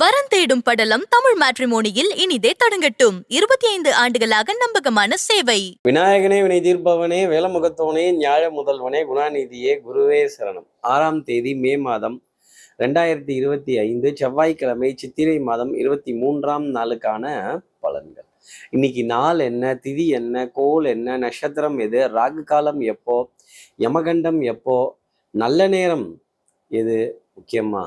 வரன் தேடும் படலம் தமிழ் மேட்ரிமோனியில் இனிதே தொடங்கட்டும். இருபத்தி ஐந்து ஆண்டுகளாக நம்பகமான சேவை. விநாயகனே வினை தீர்ப்பவனே வேலமுகத்தவனே ஞாழ முதல்வனே குணாநிதியே குருவே சரணம். ஆறாம் தேதி மே மாதம் ரெண்டாயிரத்தி இருபத்தி ஐந்து செவ்வாய்க்கிழமை சித்திரை மாதம் இருபத்தி மூன்றாம் நாளுக்கான பலன்கள். இன்னைக்கு நாள் என்ன திதி என்ன கோல் என்ன நட்சத்திரம் எது ராகு காலம் எப்போ யமகண்டம் எப்போ நல்ல நேரம் எது முக்கியமா?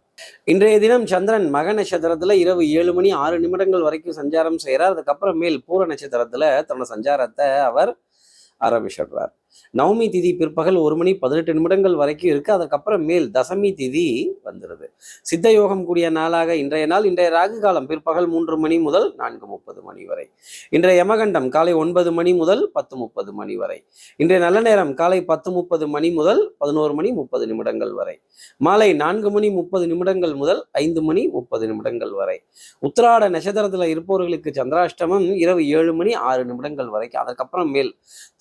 இன்றைய தினம் சந்திரன் மக நட்சத்திரத்துல இரவு ஏழு மணி ஆறு நிமிடங்கள் வரைக்கும் சஞ்சாரம் செய்கிறார் அதுக்கப்புறம் மேல் பூர நட்சத்திரத்துல தன்னோட சஞ்சாரத்தை அவர் ஆரம்பிச்சிடுறார். நவமி திதி பிற்பகல் ஒரு மணி பதினெட்டு நிமிடங்கள் வரைக்கும் இருக்குது அதுக்கப்புறம் மேல் தசமி திதி வந்துடுது சித்த யோகம் கூடிய நாளாக இன்றைய நாள் இன்றைய ராகு காலம் பிற்பகல் மூன்று மணி முதல் நான்கு முப்பது மணி வரை. இன்றைய யமகண்டம் காலை ஒன்பது மணி முதல் பத்து முப்பது மணி வரை. இன்றைய நல்ல நேரம் காலை பத்து முப்பது மணி முதல் பதினோரு மணி முப்பது நிமிடங்கள் வரை. மாலை நான்கு மணி முப்பது நிமிடங்கள் முதல் ஐந்து மணி முப்பது நிமிடங்கள் வரை. உத்திராட நட்சத்திரத்தில் இருப்பவர்களுக்கு சந்திராஷ்டமம் இரவு ஏழு மணி ஆறு நிமிடங்கள் வரைக்கும். அதுக்கப்புறம் மேல்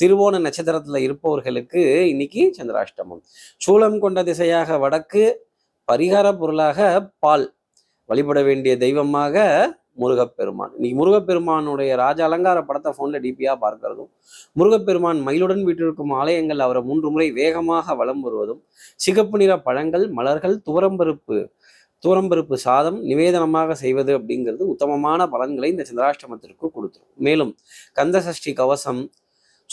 திருவோண நட்சத்திரத்தில் இருப்பவர்களுக்கு இன்னைக்கு சந்திராஷ்டமம். சூலம் கொண்ட திசையாக வடக்கு பரிகார பொருளாக பால். வழிபட வேண்டிய தெய்வமாக முருகப்பெருமான். இன்னைக்கு முருகப்பெருமானுடைய ராஜ அலங்கார படத்தை ஃபோனில் டிபியாக பார்க்கறதும் முருகப்பெருமான் மயிலுடன் வீட்டிற்கும் ஆலயங்கள் அவரை மூன்று முறை வேகமாக வலம் வருவதும் சிகப்பு நிற பழங்கள் மலர்கள் துவரம்பருப்பு தூரம்பருப்பு சாதம் நிவேதனமாக செய்வது அப்படிங்கிறது உத்தமமான பலன்களை இந்த சந்திராஷ்டமத்திற்கு கொடுத்துரும். மேலும் கந்த சஷ்டி கவசம்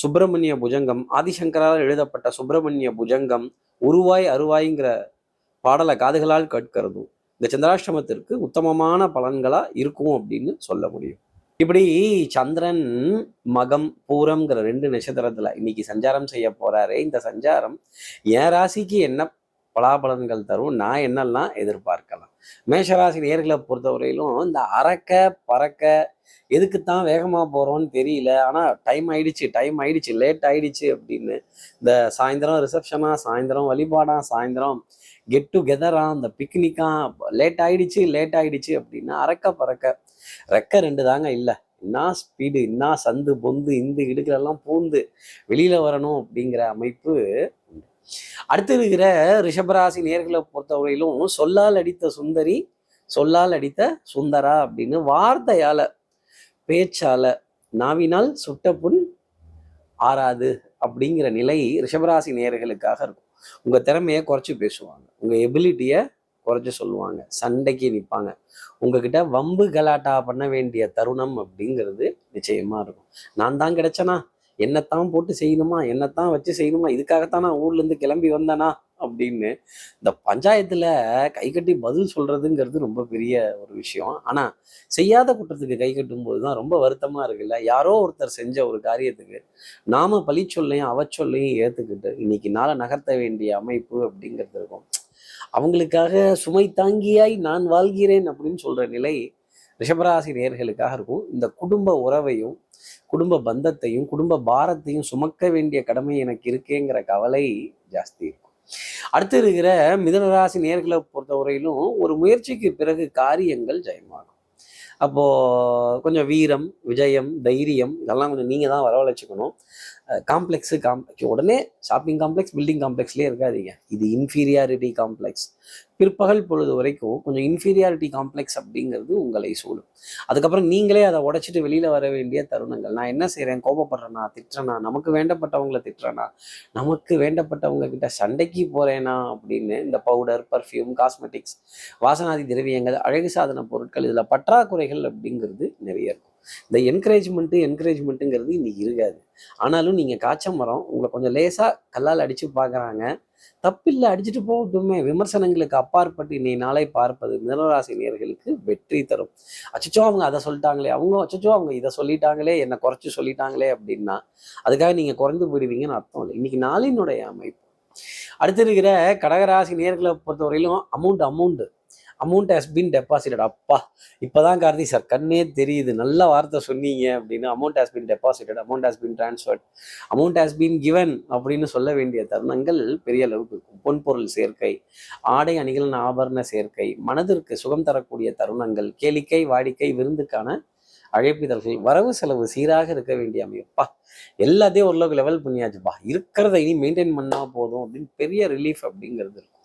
சுப்பிரமணிய புஜங்கம் ஆதிசங்கரால் எழுதப்பட்ட சுப்பிரமணிய புஜங்கம் உருவாய் அருவாய்ங்கிற பாடலை காதுகளால் கேட்கிறதும் இந்த சந்திராஷ்டமத்திற்கு உத்தமமான பலன்களா இருக்கும் அப்படின்னு சொல்ல முடியும். இப்படி சந்திரன் மகம் பூரம்ங்கிற ரெண்டு நட்சத்திரத்துல இன்னைக்கு சஞ்சாரம் செய்ய போறாரே. இந்த சஞ்சாரம் என் ராசிக்கு என்ன பலாபலன்கள் தரும் நான் என்னெல்லாம் எதிர்பார்க்கலாம்? மேஷராசி நேர்களை பொறுத்தவரையிலும் இந்த அறக்க பறக்க எதுக்குத்தான் வேகமாக போகிறோம்னு தெரியல. ஆனால் டைம் ஆயிடுச்சு டைம் ஆயிடுச்சு லேட் ஆயிடுச்சு அப்படின்னு இந்த சாயந்தரம் ரிசப்ஷனா சாயந்தரம் வழிபாடா சாயந்தரம் கெட் டுகெதரா இந்த பிக்னிக்கா லேட் ஆயிடுச்சு லேட் ஆயிடுச்சு அப்படின்னா அறக்க பறக்க ரெக்க ரெண்டு தாங்க இல்லை. என்ன ஸ்பீடு என்ன சந்து பொந்து இந்த இடுக்கிறெல்லாம் பூந்து வெளியில வரணும் அப்படிங்கிற அமைப்பு அடுத்து இருக்கிற ரிஷபராசி நேர்களை பொறுத்தவரையிலும் சொல்லால் அடித்த சுந்தரி சொல்லால் அடித்த சுந்தரா அப்படின்னு வார்த்தையால பேச்சால நாவினால் சுட்ட புண் ஆறாது அப்படிங்கிற நிலை ரிஷபராசி நேர்களுக்காக இருக்கும். உங்க திறமையை குறைச்சி பேசுவாங்க. உங்க எபிலிட்டியை குறைச்சி சொல்லுவாங்க. சண்டைக்கு நிற்பாங்க உங்ககிட்ட வம்பு கலாட்டா பண்ண வேண்டிய தருணம் அப்படிங்கிறது நிச்சயமா இருக்கும். நான் தான் கிடைச்சனா? என்னத்தான் போட்டு செய்யணுமா? என்னத்தான் வச்சு செய்யணுமா? இதுக்காகத்தான் நான் ஊர்ல இருந்து கிளம்பி வந்தேனா? அப்படின்னு இந்த பஞ்சாயத்துல கை கட்டி பதில் சொல்றதுங்கிறது ரொம்ப பெரிய ஒரு விஷயம். ஆனா செய்யாத குற்றத்துக்கு கை கட்டும்போது தான் ரொம்ப வருத்தமா இருக்குல்ல? யாரோ ஒருத்தர் செஞ்ச ஒரு காரியத்துக்கு நாம பழிச்சொல்லையும் அவச்சொல்லையும் ஏத்துக்கிட்டு இன்னைக்கு நாளை நகர்த்த வேண்டிய அமைப்பு அப்படிங்கிறது இருக்கும். அவங்களுக்காக சுமை தாங்கியாய் நான் வாழ்கிறேன் அப்படின்னு சொல்ற நிலை ரிஷபராசி நேர்களுக்காக இருக்கும். இந்த குடும்ப உறவையும் குடும்ப பந்தத்தையும் குடும்ப பாரத்தையும் சுமக்க வேண்டிய கடமை எனக்கு இருக்கேங்கிற கவலை ஜாஸ்தி இருக்கும். அடுத்து இருக்கிற மிதனராசி நேர்களை பொறுத்தவரையிலும் ஒரு முயற்சிக்கு பிறகு காரியங்கள் ஜெயமாகும். அப்போ கொஞ்சம் வீரம் விஜயம் தைரியம் இதெல்லாம் கொஞ்சம் நீங்க தான் வரவழைச்சுக்கணும். காம்ப்ளெக்ஸு காம்ப்ளெக்ஸ் உடனே ஷாப்பிங் காம்ப்ளெக்ஸ் பில்டிங் காம்ப்ளெக்ஸ்லேயே இருக்காதீங்க. இது இன்ஃபீரியாரிட்டி காம்ப்ளெக்ஸ் பிற்பகல் பொழுது வரைக்கும் கொஞ்சம் இன்ஃபீரியாரிட்டி காம்ப்ளெக்ஸ் அப்படிங்கிறது உங்களை சூழும் அதுக்கப்புறம் நீங்களே அதை உடைச்சிட்டு வெளியில வர வேண்டிய தருணங்கள். நான் என்ன செய்கிறேன் கோபப்படுறேனா? திட்டுறேனா? நமக்கு வேண்டப்பட்டவங்களை திட்டுறேனா? நமக்கு வேண்டப்பட்டவங்க கிட்ட சண்டைக்கு போகிறேனா அப்படின்னு இந்த பவுடர் பர்ஃப்யூம் காஸ்மெட்டிக்ஸ் வாசனாதி திரவியங்கள் அழகு சாதன பொருட்கள் இதில் பற்றாக்குறைகள் அப்படிங்கிறது நிறைய இருக்கும். இந்த என்கரேஜ்மெண்ட்டு என்கரேஜ்மெண்ட்டுங்கிறது இன்னைக்கு இருக்காது. ஆனாலும் நீங்கள் காய்ச்ச மரம் உங்களை கொஞ்சம் லேசாக கல்லால் அடித்து பார்க்குறாங்க தப்பில்லை அடிச்சுட்டு போகட்டுமே. விமர்சனங்களுக்கு அப்பாற்பட்டு இன்னை நாளை பார்ப்பது மிதனராசி நேர்களுக்கு வெற்றி தரும். அச்சச்சோ அவங்க அதை சொல்லிட்டாங்களே. அவங்க அச்சச்சோ அவங்க இதை சொல்லிட்டாங்களே என்னை குறைச்சி சொல்லிட்டாங்களே அப்படின்னா அதுக்காக நீங்கள் குறைந்து போயிடுவீங்கன்னு அர்த்தம் இல்லை. இன்னைக்கு நாளினுடைய அமைப்பு. அடுத்து இருக்கிற கடகராசி நேர்களை பொறுத்தவரையிலும் amount amount amount has been deposited அப்பா இப்போதான் கார்த்தி சார் கண்ணே தெரியுது. நல்ல வார்த்தை சொன்னீங்க அப்படின்னு. Amount has been deposited amount has been transferred amount has been given அப்படின்னு சொல்ல வேண்டிய தருணங்கள் பெரிய அளவுக்கு இருக்கும். பொன்பொருள் சேர்க்கை ஆடை அணிகளின் ஆபரண சேர்க்கை மனதிற்கு சுகம் தரக்கூடிய தருணங்கள் கேளிக்கை வாடிக்கை விருந்துக்கான அழைப்பிதழ்கள் வரவு செலவு சீராக இருக்க வேண்டிய அமைப்பா எல்லாத்தையும் ஓரளவுக்கு லெவல் பண்ணியாச்சுப்பா. இருக்கிறத இனி மெயின்டைன் பண்ணால் போதும் அப்படின்னு பெரிய ரிலீஃப் அப்படிங்கிறது இருக்கும்.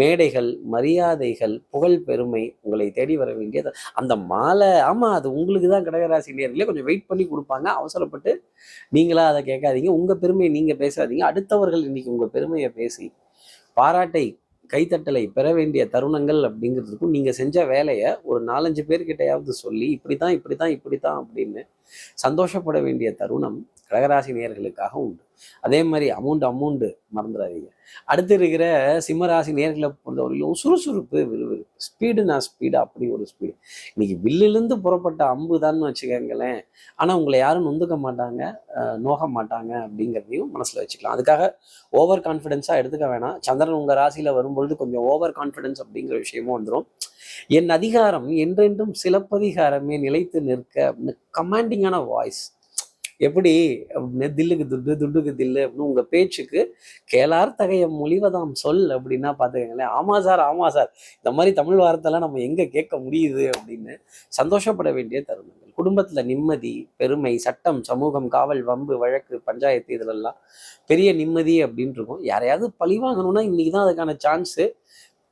மேடைகள் மரியாதைகள் புகழ் பெருமை உங்களை தேடி வர வேண்டியது. அந்த மாலை ஆமாம் அது உங்களுக்கு தான் கடகராசி நேர்களே கொஞ்சம் வெயிட் பண்ணி கொடுப்பாங்க. அவசரப்பட்டு நீங்களா அதை கேட்காதீங்க. உங்கள் பெருமையை நீங்கள் பேசாதீங்க. அடுத்தவர்கள் இன்னைக்கு உங்கள் பெருமையை பேசி பாராட்டை கைத்தட்டலை பெற வேண்டிய தருணங்கள் அப்படிங்கிறதுக்கும் நீங்கள் செஞ்ச வேலையை ஒரு நாலஞ்சு பேர்கிட்டையாவது சொல்லி இப்படி தான் இப்படி இப்படித்தான் இப்படித்தான் அப்படின்னு சந்தோஷப்பட வேண்டிய தருணம் கடகராசி நேர்களுக்காக உண்டு. அதே மாதிரி அமௌண்ட் அமௌண்ட் மறந்துடாதீங்க அடுத்து இருக்கிற சிம்மராசி நேர்களை பொறுத்தவரையிலும் சுறுசுறுப்பு விறுவிறுப்பு. ஸ்பீடு நான் ஸ்பீடு அப்படி ஒரு ஸ்பீடு இன்னைக்கு வில்லிலிருந்து புறப்பட்ட அம்பு தான் வச்சுக்கோங்களேன். ஆனால் உங்களை யாரும் நொந்துக்க மாட்டாங்க நோக மாட்டாங்க அப்படிங்கிறதையும் மனசில் வச்சுக்கலாம். அதுக்காக ஓவர் கான்ஃபிடென்ஸாக எடுத்துக்க வேணாம். சந்திரன் உங்கள் ராசியில் வரும்பொழுது கொஞ்சம் ஓவர் கான்ஃபிடென்ஸ் அப்படிங்கிற விஷயமும் வந்துடும் என் அதிகாரம் என்றென்றும் சிலப்பதிகாரமே நிலைத்து நிற்க அப்படின்னு கமாண்டிங்கான வாய்ஸ் எப்படி அப்படின்னு தில்லுக்கு துட்டு துட்டுக்கு தில்லு அப்படின்னு உங்கள் பேச்சுக்கு கேளார் தகைய மொழிவதாம் சொல் அப்படின்னா பார்த்துக்கங்களேன். ஆமா சார் ஆமா சார். இந்த மாதிரி தமிழ் வார்த்தைலாம் நம்ம எங்கே கேட்க முடியுது அப்படின்னு சந்தோஷப்பட வேண்டிய தருணங்கள். குடும்பத்தில் நிம்மதி பெருமை சட்டம் சமூகம் காவல் வம்பு வழக்கு பஞ்சாயத்து இதிலெல்லாம் பெரிய நிம்மதி அப்படின்னு இருக்கும். யாரையாவது பழி வாங்கணும்னா இன்றைக்கி தான் அதுக்கான சான்ஸு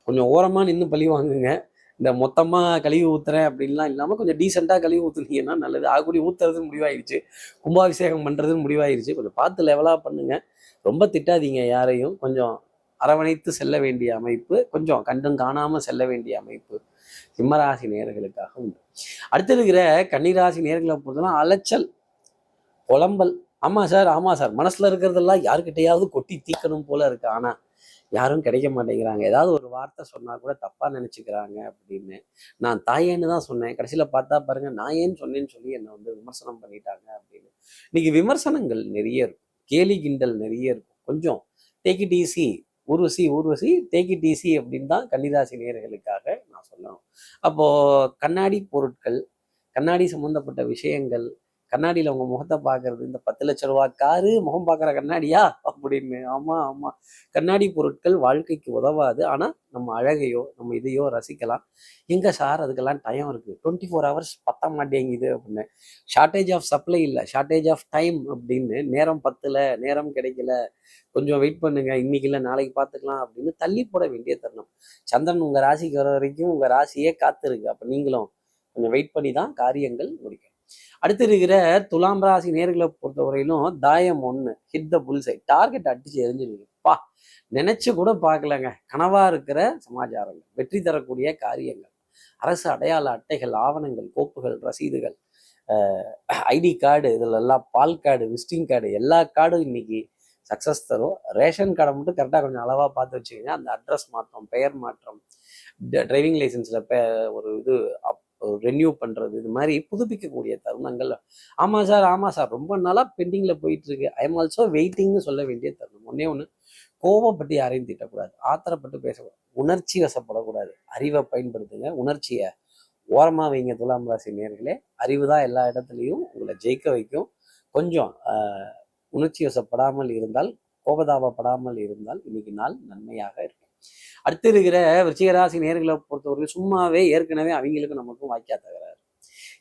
கொஞ்சம் ஓரமாக நின்று பழி வாங்குங்க. இந்த மொத்தமாக கழுவி ஊத்துறேன் அப்படின்லாம் இல்லாமல் கொஞ்சம் டீசெண்டாக கழுவி ஊற்றுனீங்கன்னா நல்லது. ஆகுடி ஊற்றுறதுன்னு முடிவாயிருச்சு கும்பாபிஷேகம் பண்ணுறதுன்னு முடிவாயிருச்சு கொஞ்சம் பார்த்து லெவலாக பண்ணுங்க. ரொம்ப திட்டாதீங்க யாரையும். கொஞ்சம் அரவணைத்து செல்ல வேண்டிய அமைப்பு கொஞ்சம் கண்டும் காணாமல் செல்ல வேண்டிய அமைப்பு சிம்மராசி நேர்களுக்காக உண்டு. அடுத்து இருக்கிற கன்னிராசி நேர்களை பொறுத்தலாம் அலைச்சல் புலம்பல். ஆமாம் சார் ஆமாம் சார். மனசில் இருக்கிறதெல்லாம் யாருக்கிட்டையாவது கொட்டி தீக்கணும் போல இருக்கு. ஆனால் யாரும் கிடைக்க மாட்டேங்கிறாங்க. ஏதாவது ஒரு வார்த்தை சொன்னால் கூட தப்பாக நினச்சிக்கிறாங்க அப்படின்னு. நான் தாயேன்னு தான் சொன்னேன். கடைசியில் பார்த்தா பாருங்க நான் ஏன்னு சொன்னேன்னு சொல்லி என்னை வந்து விமர்சனம் பண்ணிட்டாங்க அப்படின்னு. இன்னைக்கு விமர்சனங்கள் நிறைய இருக்கும். கேலி கிண்டல் நிறைய இருக்கும். கொஞ்சம் டேக் டிசி ஊர்வசி ஊர்வசி தேக்கி டிசி அப்படின்னு தான் கன்னிராசி நேர்களுக்காக நான் சொல்லணும். அப்போது கண்ணாடி பொருட்கள் கண்ணாடி சம்மந்தப்பட்ட விஷயங்கள் கண்ணாடியில் உங்க முகத்தை பார்க்கறது இந்த பத்து லட்ச ரூபா காரு முகம் பார்க்குற கண்ணாடியா? அப்படின்னு. ஆமா ஆமா. கண்ணாடி பொருட்கள் வாழ்க்கைக்கு உதவாது. ஆனால் நம்ம அழகையோ நம்ம இதையோ ரசிக்கலாம். எங்கே சார் அதுக்கெல்லாம் டைம் இருக்கு. டுவெண்ட்டி ஃபோர் ஹவர்ஸ் பத்த மாட்டேங்குது அப்படின்னு. ஷார்ட்டேஜ் ஆஃப் சப்ளை இல்லை. ஷார்ட்டேஜ் ஆஃப் டைம் அப்படின்னு. நேரம் பத்தல நேரம் கிடைக்கல. கொஞ்சம் வெயிட் பண்ணுங்க. இன்னைக்கு இல்லை நாளைக்கு பார்த்துக்கலாம் அப்படின்னு தள்ளி போட வேண்டிய தருணம். சந்திரன் உங்க ராசிக்கு வர வரைக்கும் உங்க ராசியே காத்திருக்கு. அப்போ நீங்களும் கொஞ்சம் வெயிட் பண்ணி தான் காரியங்கள் முடிக்கும் அடுத்து இருக்கிற துலாம் ராசி நேர்களை பொறுத்தவரையிலும் தாயம் ஒன்று ஹிட் த புல்சை டார்கெட் அடிச்சு எரிஞ்சிருக்கு பா நினைச்சு கூட பார்க்கலங்க. கனவா இருக்கிற சமாச்சாரங்கள் வெற்றி தரக்கூடிய காரியங்கள் அரசு அடையாள அட்டைகள் ஆவணங்கள் கோப்புகள் ரசீதுகள் ஐடி கார்டு இதுல எல்லாம் பால் கார்டு விசிட்டிங் கார்டு எல்லா கார்டும் இன்னைக்கு சக்ஸஸ் தரும். ரேஷன் கார்டை மட்டும் கரெக்டாக கொஞ்சம் அளவாக பார்த்து வச்சுக்கோங்க. அந்த அட்ரஸ் மாற்றம் பெயர் மாற்றம் டிரைவிங் லைசன்ஸில் ஒரு இது ரெனியூ பண்ணுறது இது மாதிரி புதுப்பிக்கக்கூடிய தருணங்கள். ஆமாம் சார் ஆமாம் சார். ரொம்ப நாளாக பெண்டிங்கில் போயிட்டுருக்கு. ஐ எம் ஆல்சோ வெயிட்டிங்னு சொல்ல வேண்டிய தருணம். ஒன்றே ஒன்று கோபப்பட்டு யாரையும் திட்டக்கூடாது. ஆத்திரப்பட்டு பேசக்கூடாது. உணர்ச்சி வசப்படக்கூடாது. அறிவை பயன்படுத்துங்க. உணர்ச்சியை ஓரமாக வைங்க துலாம் ராசி நேர்களே. அறிவு தான் எல்லா இடத்துலையும் உங்களை ஜெயிக்க வைக்கும். கொஞ்சம் உணர்ச்சி வசப்படாமல் இருந்தால் கோபதாபப்படாமல் இருந்தால் இன்னைக்கு நாள் நன்மையாக இருக்கும். அடுத்து இருக்கிற விருச்சிகராசி நேர்களை பொறுத்தவரைக்கும் சும்மாவே ஏற்கனவே அவங்களுக்கும் நமக்கும் வாய்க்கா தகராறு.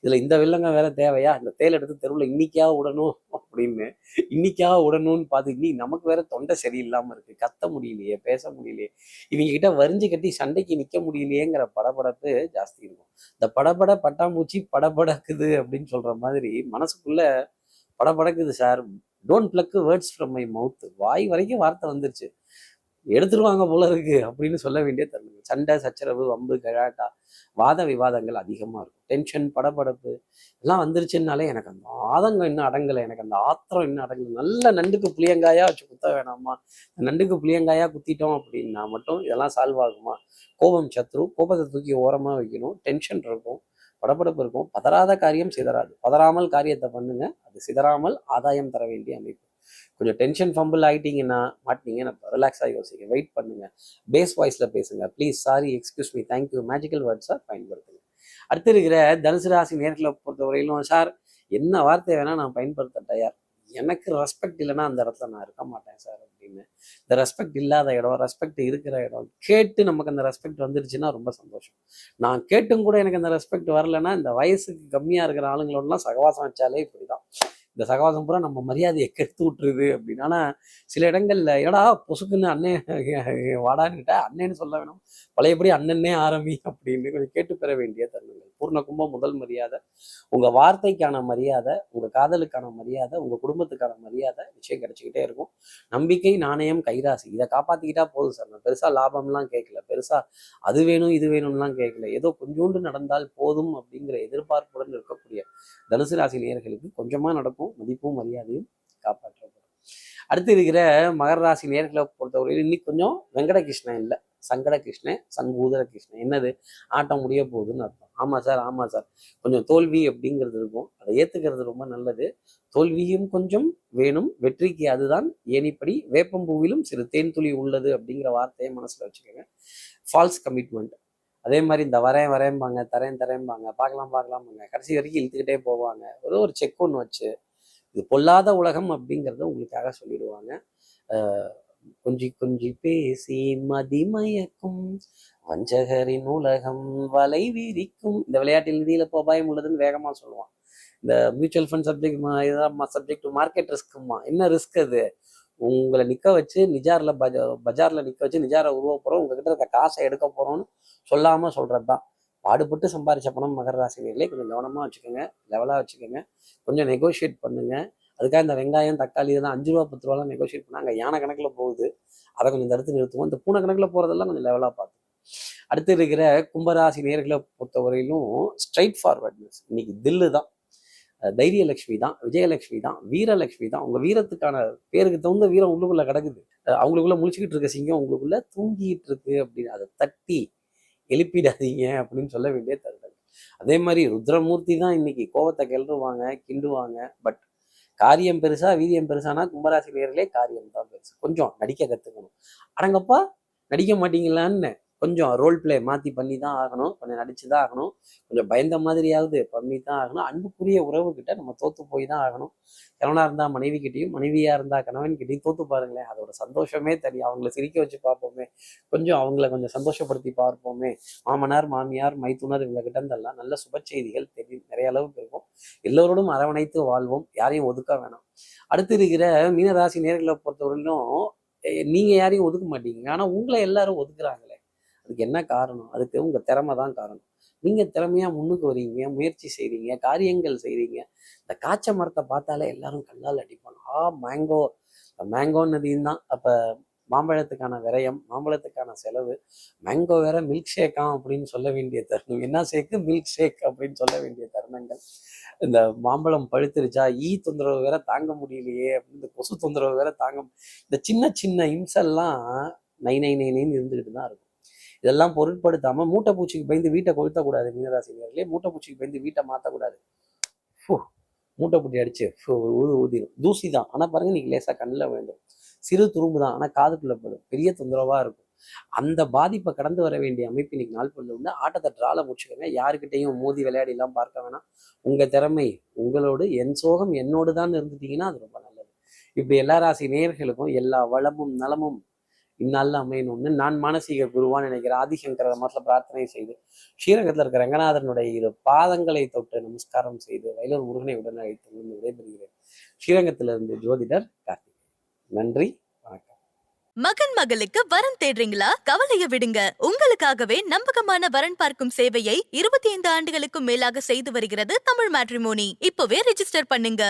இதுல இந்த வில்லங்க வேற தேவையா? இந்த தேல் எடுத்து தெருவில் இன்னைக்காக விடணும் அப்படின்னு இன்னைக்காக விடணும்னு பார்த்து இன்னி நமக்கு வேற தொண்டை சரியில்லாம இருக்கு. கத்த முடியலையே பேச முடியலையே. இவங்க கிட்ட வரிஞ்சு கட்டி சண்டைக்கு நிக்க முடியலையேங்கிற படபடப்பு ஜாஸ்தி இருக்கும். இந்த படபட பட்டாம்பூச்சி படபடக்குது அப்படின்னு சொல்ற மாதிரி மனசுக்குள்ள படபடக்குது sir. Don't pluck words from my mouth வாய் வரைக்கும் வார்த்தை வந்துருச்சு. எடுத்துருவாங்க போல இருக்கு அப்படின்னு சொல்ல வேண்டிய தருணம். சண்டை சச்சரவு வம்பு கழாட்டா வாத விவாதங்கள் அதிகமாக இருக்கும். டென்ஷன் படபடப்பு எல்லாம் வந்துருச்சுன்னாலே எனக்கு அந்த ஆதங்கம் இன்னும் அடங்கலை. எனக்கு அந்த ஆத்திரம் இன்னும் அடங்கலை. நல்ல நண்டுக்கு புளியங்காயா வச்சு குத்த வேணாமா? நண்டுக்கு புளியங்காயா குத்திட்டோம் அப்படின்னா மட்டும் இதெல்லாம் சால்வ் ஆகுமா? கோபம் சத்ரு கோபத்தை தூக்கி ஓரமாக வைக்கணும். டென்ஷன் இருக்கும் படபடப்பு இருக்கும். பதறாத காரியம் சிதறாது. பதறாமல் காரியத்தை பண்ணுங்க. அது சிதறாமல் ஆதாயம் தர வேண்டிய அமைப்பு. கொஞ்சம் டென்ஷன் ஃபம்பிள் ஆகிட்டீங்கன்னா மாட்டினீங்கன்னா ரிலாக்ஸாக யோசிங்க. வெயிட் பண்ணுங்க. பேஸ் வாய்ஸில் பேசுங்க. Please sorry excuse me thank you magical வேர்ட்ஸாக பயன்படுத்துங்க. அடுத்து இருக்கிற தனுசு ராசி நேர்களை பொறுத்தவரையிலும் சார் என்ன வார்த்தை வேணால் நான் பயன்படுத்த தயார். எனக்கு ரெஸ்பெக்ட் இல்லைன்னா அந்த இடத்துல நான் இருக்க மாட்டேன் சார் அப்படின்னு. இந்த ரெஸ்பெக்ட் இல்லாத இடம் ரெஸ்பெக்ட் இருக்கிற இடம் கேட்டு நமக்கு அந்த ரெஸ்பெக்ட் வந்துருச்சுன்னா ரொம்ப சந்தோஷம். நான் கேட்டும் கூட எனக்கு அந்த ரெஸ்பெக்ட் வரலைன்னா இந்த வயசுக்கு கம்மியாக இருக்கிற ஆளுங்களோடலாம் சகவாசம் வச்சாலே இப்படி தான் இந்த சகவாசம் பூரா நம்ம மரியாதையை கெடுத்து விட்டுருது அப்படின்னு ஆனால் சில இடங்கள்ல ஏடா பொசுக்குன்னு அண்ணே வாடான்னுக்கிட்ட அண்ணேன்னு சொல்ல வேணும். பழையபடி அண்ணனே ஆரம்பி அப்படின்னு கொஞ்சம் கேட்டு பெற வேண்டிய தருணங்கள். பூர்ண கும்பம் முதல் மரியாதை உங்க வார்த்தைக்கான மரியாதை உங்க காதலுக்கான மரியாதை உங்க குடும்பத்துக்கான மரியாதை விஷயம் கிடைச்சிக்கிட்டே இருக்கும். நம்பிக்கை நாணயம் கைராசி இதை காப்பாத்திக்கிட்டா போதும் சார். நான் பெருசா லாபம்லாம் கேட்கல. பெருசா அது வேணும் இது வேணும்லாம் கேட்கல. ஏதோ கொஞ்சோண்டு நடந்தால் போதும் அப்படிங்கிற எதிர்பார்ப்புடன் இருக்கக்கூடிய தனுசு ராசி நேயர்களுக்கு கொஞ்சமா நடக்கும். மதிப்பும் மரியாதையும் காப்பாற்றப்படும். அடுத்து இருக்கிற மகர ராசி நேர்களை பொறுத்தவரையில் இன்னைக்கு கொஞ்சம் வெங்கடகிருஷ்ணன் இல்லை. சங்கட கிருஷ்ணன் சங்கூதர கிருஷ்ணன் என்னது? ஆட்டம் முடிய போகுதுன்னு அர்த்தம். ஆமாம் சார் ஆமாம் சார். கொஞ்சம் தோல்வி அப்படிங்கிறது இருக்கும். அதை ஏற்றுக்கிறது ரொம்ப நல்லது. தோல்வியும் கொஞ்சம் வேணும். வெற்றிக்கு அதுதான் ஏனிப்படி வேப்பம்பூவிலும் சிறு தேன் துளி உள்ளது அப்படிங்கிற வார்த்தையை மனசில் வச்சுக்கோங்க. ஃபால்ஸ் கமிட்மெண்ட் அதே மாதிரி இந்த வரேன் வரையம்பாங்க தரேன் தரேன்பாங்க பார்க்கலாம் பார்க்கலாம்பாங்க. கடைசி வரைக்கும் இழுத்துக்கிட்டே போவாங்க. ஒரு ஒரு செக் ஒன்று வச்சு. இது பொல்லாத உலகம் அப்படிங்கிறத உங்களுக்காக சொல்லிடுவாங்க. கொஞ்சி கொஞ்சி பேசி மதிமயக்கும் வஞ்சகரின் உலகம் வலை விரிக்கும். இந்த விளையாட்டில் நிதியில போபாயம் உள்ளதுன்னு வேகமா சொல்லுவான். இந்த மியூச்சுவல் ஃபண்ட் சப்ஜெக்ட் இதான் சப்ஜெக்ட் மார்க்கெட் ரிஸ்க்குமா என்ன ரிஸ்க் அது? உங்களை நிக்க வச்சு நிஜார்ல பஜ பஜார்ல நிக்க வச்சு நிஜாரை உருவ போறோம். உங்ககிட்ட இருக்க காசை எடுக்க போறோம்னு சொல்லாம சொல்றது தான் பாடுபட்டு சம்பாரிச்ச பணம் மகர ராசினியர்களே கொஞ்சம் கவனமா வச்சுக்கோங்க. லெவலா வச்சுக்கோங்க. கொஞ்சம் நெகோஷியேட் பண்ணுங்க. அதுக்காக இந்த வெங்காயம் தக்காளி இதெல்லாம் அஞ்சு ரூபா பத்து ரூபாலாம் நெகோஷியேட் பண்ணாங்க. யானை கணக்கில் போகுது. அதை கொஞ்சம் தடுத்து நிறுத்துவோம். இந்த பூனை கணக்கில் போறதெல்லாம் கொஞ்சம் லெவலாக பார்த்து. அடுத்து இருக்கிற கும்பராசி நேர்களை பொறுத்தவரையிலும் ஸ்ட்ரைட் ஃபார்வர்ட்னஸ் இன்னைக்கு தில்லு தான். தைரியலட்சுமி தான் விஜயலட்சுமி தான் வீரலட்சுமி தான். உங்க வீரத்துக்கான பேருக்கு தகுந்த வீரம் உள்ளுக்குள்ள கிடக்குது. அவங்களுக்குள்ள முழிச்சுக்கிட்டு இருக்க சிங்கம் உங்களுக்குள்ள தூங்கிட்டு இருக்கு அப்படின்னு அதை தட்டி எழுப்பிடாதீங்க அப்படின்னு சொல்ல வேண்டிய தருணம் அதே மாதிரி ருத்ரமூர்த்தி தான் இன்னைக்கு கோவத்தை கிளறுவாங்க கிண்டுவாங்க. பட் காரியம் பெருசா வீரியம் பெருசானா கும்பராசி நேர்களே காரியம் தான் பெருசு. கொஞ்சம் நடிக்க கற்றுக்கணும் அடங்கப்பா நடிக்க மாட்டீங்களான்னு கொஞ்சம் ரோல் பிளே மாத்தி பண்ணி தான் ஆகணும். கொஞ்சம் நடிச்சு தான் ஆகணும். கொஞ்சம் பயந்த மாதிரியாவது பண்ணி தான் ஆகணும். அன்புக்குரிய உறவு கிட்ட நம்ம தோத்து போய் தான் ஆகணும். கணவனா இருந்தா மனைவி கிட்டயும் மனைவியா இருந்தா கணவன் கிட்டயும் தோத்து பாருங்களேன். அதோட சந்தோஷமே தெரியும். அவங்கள சிரிக்க வச்சு பார்ப்போமே. கொஞ்சம் அவங்கள கொஞ்சம் சந்தோஷப்படுத்தி பார்ப்போமே. மாமனார் மாமியார் மைத்துனர் இவங்க கிட்ட இருந்தெல்லாம் நல்ல சுப செய்திகள் தெரியும் நிறைய அளவுக்கு இருக்கும். எல்லோரோடும் அரவணைத்து வாழ்வோம். யாரையும் ஒதுக்க வேணாம். அடுத்து இருக்கிற மீனராசி நேர்களை பொறுத்தவரையிலும் நீங்க யாரையும் ஒதுக்க மாட்டீங்க. ஆனா உங்களை எல்லாரும் ஒதுக்குறாங்களே. அதுக்கு என்ன காரணம்? அதுக்கு உங்க திறமை தான் காரணம். நீங்க திறமையா முன்னுக்கு வரீங்க முயற்சி செய்றீங்க காரியங்கள் செய்கிறீங்க இந்த காய்ச்ச மரத்தை பார்த்தாலே எல்லாரும் கல்லால் அடிப்பாங்க. ஆ மேங்கோ மேங்கோ நதியும் தான். அப்போ மாம்பழத்துக்கான விரயம் மாம்பழத்துக்கான செலவு. மேங்கோ வேற மில்க் ஷேக்கா அப்படின்னு சொல்ல வேண்டிய தருணம். என்ன ஷேக்கு மில்க் ஷேக் அப்படின்னு சொல்ல வேண்டிய தருணங்கள். இந்த மாம்பழம் பழுத்துருச்சா? ஈ தொந்தரவு வேற தாங்க முடியலையே அப்படின்னு இந்த கொசு தொந்தரவு வேற தாங்க இந்த சின்ன சின்ன இம்செல்லாம் நை நை நை நைன்னு இருந்துக்கிட்டு தான் இருக்கும். இதெல்லாம் பொருட்படுத்தாம மூட்டை பூச்சிக்கு பயந்து வீட்டை கொளுத்தக்கூடாது மீனராசினியர்களே மூட்டை பூச்சிக்கு பயந்து வீட்டை மாற்றக்கூடாது ஃபு, மூட்டை பூட்டி அடிச்சு ஃபு, ஊது ஊதிடும் தூசி தான். ஆனா பாருங்க நீங்க லேசா கண்ணில் வேண்டும் சிறு துரும்பு தான். ஆனா காதுக்குள்ள படும். பெரிய தொந்தரவா இருக்கும். அந்த பாதிப்பை கடந்து வர வேண்டிய அமைப்பு இன்னைக்கு நாள் பொழுது உண்டு. ஆட்டத்தை ட்ரால முடிச்சுக்கோங்க. யாருக்கிட்டையும் மோதி விளையாடி எல்லாம் பார்க்க வேணாம். உங்க திறமை உங்களோடு என் சோகம் என்னோடு தான் இருந்துட்டீங்கன்னா அது ரொம்ப நல்லது. இப்படி எல்லா ராசி நேயர்களுக்கும் எல்லா வளமும் நலமும் இந்நாளில் அமையணும்னு நான் மானசீக குருவான்னு நினைக்கிற ஆதிசங்கர மாதத்தில் பிரார்த்தனை செய்து ஸ்ரீரங்கத்தில் இருக்கிற ரங்கநாதனுடைய இரு பாதங்களை தொட்டு நமஸ்காரம் செய்து வயலூர் முருகனை உடன் அழைத்து வந்து விடைபெறுகிறேன். ஸ்ரீரங்கத்திலிருந்து ஜோதிடர் கார்த்திக் நன்றி வணக்கம். மகன் மகளுக்கு வரன் தேடுறீங்களா? கவலைய விடுங்க. உங்களுக்காகவே நம்பகமான வரன் பார்க்கும் சேவையை இருபத்தி ஐந்து ஆண்டுகளுக்கும் மேலாக செய்து வருகிறது தமிழ் மேட்ரிமோனி. இப்பவே ரெஜிஸ்டர் பண்ணுங்க.